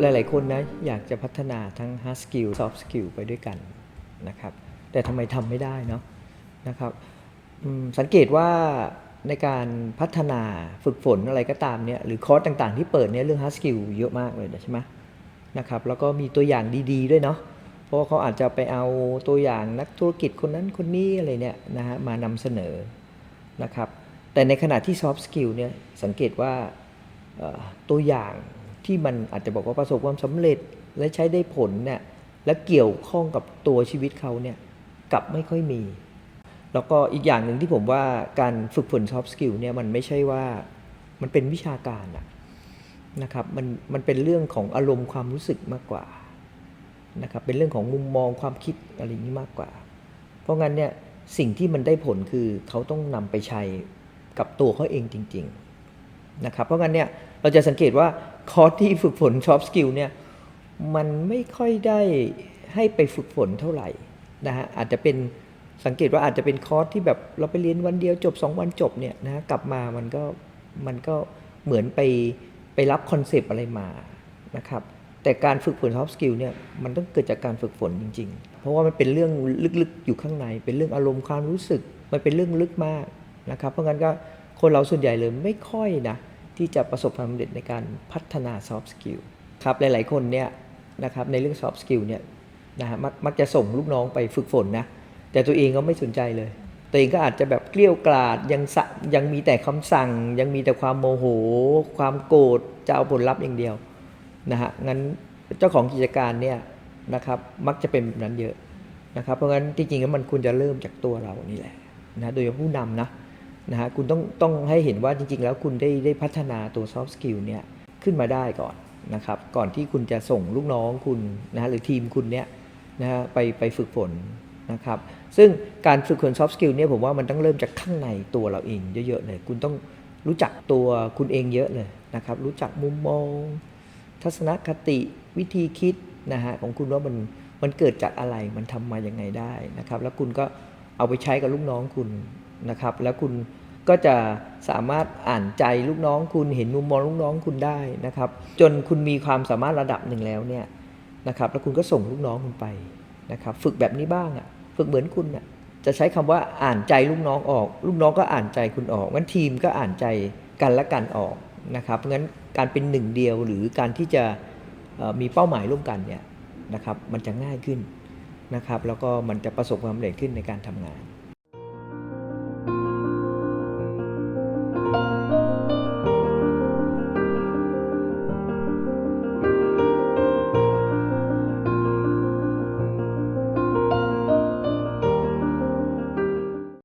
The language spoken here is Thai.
หลาย ๆ คนนะอยากจะพัฒนาทั้ง hard skill soft skill ไปด้วยกันนะครับ แต่ทำไมทำไม่ได้เนาะนะครับสังเกตว่าในการพัฒนาฝึกฝนอะไรก็ตามเนี่ยหรือคอร์สต่าง ๆ ที่เปิดเนี่ยเรื่อง hard skill เยอะมากเลยนะใช่ไหมนะครับแล้วก็มีตัวอย่างดี ๆ ด้วยเนาะเพราะเขาอาจจะไปเอาตัวอย่างนักธุรกิจคนนั้นคนนี้อะไรเนี่ยนะฮะมานำเสนอนะครับแต่ในขณะที่ soft skill เนี่ยสังเกตว่าตัวอย่าง ที่มันอาจจะบอกว่าประสบความสำเร็จและใช้ได้ผลเนี่ยและเกี่ยวข้องกับตัวชีวิตเขาเนี่ยกลับไม่ค่อยมี แล้วก็อีกอย่างหนึ่งที่ผมว่าการฝึกฝน soft skill เนี่ยมันไม่ใช่ว่ามันเป็นวิชาการอะนะครับมันมันเป็นเรื่องของอารมณ์ความรู้สึกมากกว่านะครับเป็นเรื่องของมุมมองความคิดอะไรนี้มากกว่า เพราะงั้นเนี่ยสิ่งที่มันได้ผลคือเขาต้องนำไปใช้กับตัวเขาเองจริง ๆ นะครับ เพราะงั้นเนี่ย เราจะสังเกตว่าคอร์สที่ฝึกฝน soft skill เนี่ยมันไม่ค่อยได้ให้ไปฝึกฝนเท่าไหร่นะฮะอาจจะเป็นสังเกตว่าอาจจะเป็นคอร์สที่แบบเราไปเรียนวันเดียวจบ 2 วันจบเนี่ยนะฮะกลับมามันก็มันก็เหมือนไปไปรับคอนเซปต์อะไรมานะครับแต่การฝึกฝน soft skill เนี่ยมันต้องเกิดจากการฝึกฝนจริง ๆ เพราะว่ามันเป็นเรื่องลึกๆอยู่ข้างใน เป็นเรื่องอารมณ์ความรู้สึก มันเป็นเรื่องลึกมากนะครับเพราะงั้นก็คนเราส่วนใหญ่เลยไม่ค่อยนะ ที่จะประสบความสำเร็จในการพัฒนา soft skill ครับหลายๆคนเนี่ยนะครับในเรื่อง soft skill เนี่ยนะฮะมักมักจะส่งลูกน้องไปฝึกฝนนะแต่ตัวเองก็ไม่สนใจเลย ตัวเองก็อาจจะแบบเกลี้ยวกล่อดยังสะยังมีแต่คำสั่ง ยังมีแต่ความโมโห ความโกรธจะเอาผลลัพธ์อย่างเดียวนะฮะงั้นเจ้าของกิจการเนี่ยนะครับมักจะเป็นแบบนั้นเยอะนะครับเพราะงั้นจริงๆแล้วมันควรจะเริ่มจากตัวเรานี่แหละนะโดยเฉพาะผู้นำนะ นะฮะคุณต้องต้องให้เห็นว่าจริง ๆ แล้วคุณได้ได้พัฒนาตัว soft skill เนี่ยขึ้นมาได้ก่อนนะครับก่อนที่คุณจะส่งลูกน้องคุณนะฮะหรือทีมคุณเนี่ยนะฮะไปไปฝึกฝนนะครับซึ่งการฝึกฝน soft skill เนี่ยผมว่ามันต้องเริ่มจากข้างในตัวเราเองเยอะๆเลยคุณต้องรู้จักตัวคุณเองเยอะเลยนะครับรู้จักมุมมอง ทัศนคติวิธีคิดนะฮะของคุณว่ามันมันเกิดจากอะไรมันทำมาอย่างไงได้นะครับแล้วคุณก็เอาไปใช้กับลูกน้องคุณ นะครับ แล้วคุณก็จะสามารถอ่านใจลูกน้องคุณเห็นมุมมองลูกน้องคุณได้นะครับ จนคุณมีความสามารถระดับหนึ่งแล้วเนี่ยนะครับ แล้วคุณก็ส่งลูกน้องคุณไปนะครับ ฝึกแบบนี้บ้างอะฝึกเหมือนคุณอะจะใช้คำว่าอ่านใจลูกน้องออก ลูกน้องก็อ่านใจคุณออกงั้นทีมก็อ่านใจกันและกันออกนะครับงั้นการเป็นหนึ่งเดียวหรือการที่จะมีเป้าหมายร่วมกันเนี่ยนะครับมันจะง่ายขึ้นนะครับ แล้วก็มันจะประสบความสำเร็จขึ้นในการทำงาน